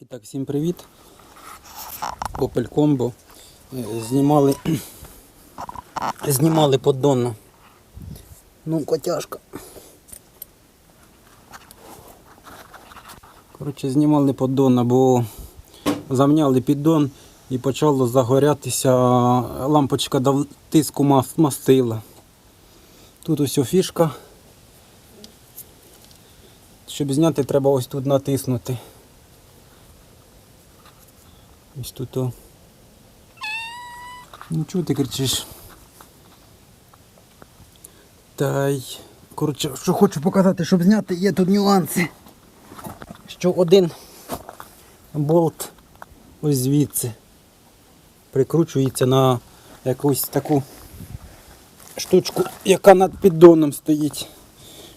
І так, всім привіт. Opel Combo. Е, Знімали. Знімали поддонно. Ну, котяшка. Коротше, знімали поддонно, бо замняли піддон і почало загорятися лампочка дав- тиску мастила. Тут ось фішка. Щоб зняти, треба ось тут натиснути. Ось тут. О. Ну чого ти кричиш? Та й. Коротше, що хочу показати, щоб зняти, є тут нюанси. Що один болт ось звідси прикручується на якусь таку штучку, яка над піддоном стоїть.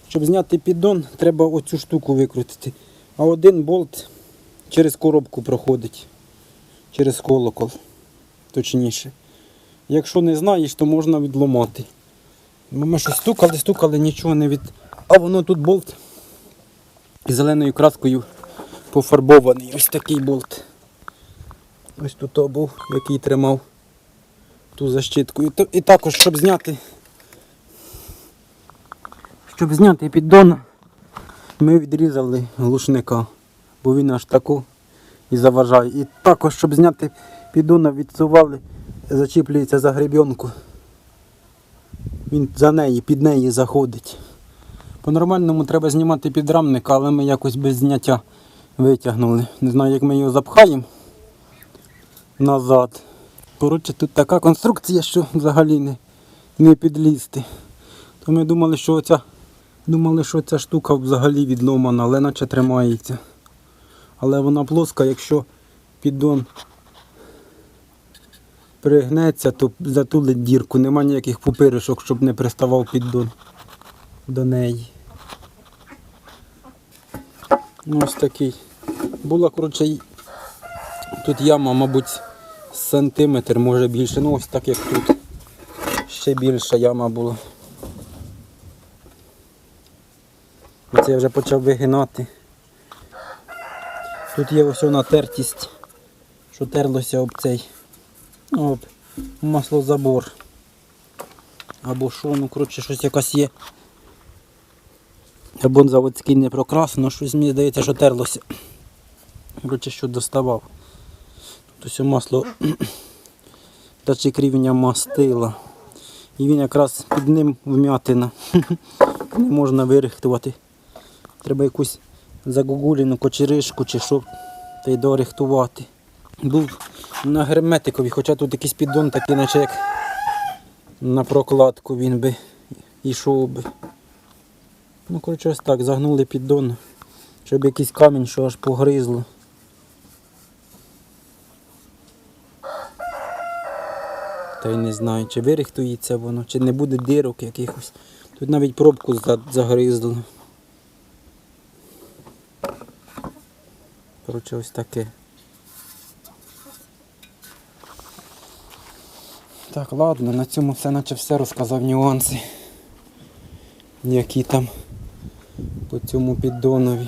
Щоб зняти піддон, треба оцю штуку викрутити. А один болт через коробку проходить через колокол. Точніше. Якщо не знаєш, то можна відломати. Ми щось стукали, стукали, нічого не від. А воно тут болт зеленою краскою пофарбований. Ось такий болт. Ось тут був, який тримав ту защитку. І, то- і також, щоб зняти. Щоб зняти піддон, ми відрізали глушника, бо він аж таку і заважає. І також, щоб зняти піддона, відсували, зачіплюється за гребінку. Він за неї, під неї заходить. По-нормальному треба знімати підрамник, але ми якось без зняття витягнули. Не знаю, як ми його запхаємо назад. Коротше, тут така конструкція, що взагалі не, не підлізти. То ми думали, що оця, думали, що ця штука взагалі відломана, але наче тримається. Але вона плоска, якщо піддон пригнеться, то затулить дірку. Нема ніяких пупиришок, щоб не приставав піддон до неї. Ну, Ось такий. Була, коротше, тут яма, мабуть, сантиметр, може більше. Ну ось так як тут. Ще більша яма була. Оце я вже почав вигинати. Тут є ось натертість, що терлося об цей ну, об маслозабор. Або що, ну коротше, щось якась є. Або заводський не прокрасено, щось мені здається, що терлося. Коротше, що доставав. Тут ось масло датчик рівня мастила. І він якраз під ним вм'ятина. Не можна вирихтувати. Треба якусь загугуліну кочеришку чи що та й дорихтувати. Був на герметикові, хоча тут якийсь піддон такий, наче як на прокладку він би йшов би. Ну, коротше, ось так, загнули піддон, щоб якийсь камінь, що аж погризло. Та й не знаю, чи вирихтується воно, чи не буде дирок якихось. Тут навіть пробку за- загризло. Коротше, ось таке. Так, ладно, на цьому все наче все розказав нюанси. Які там по цьому піддонові.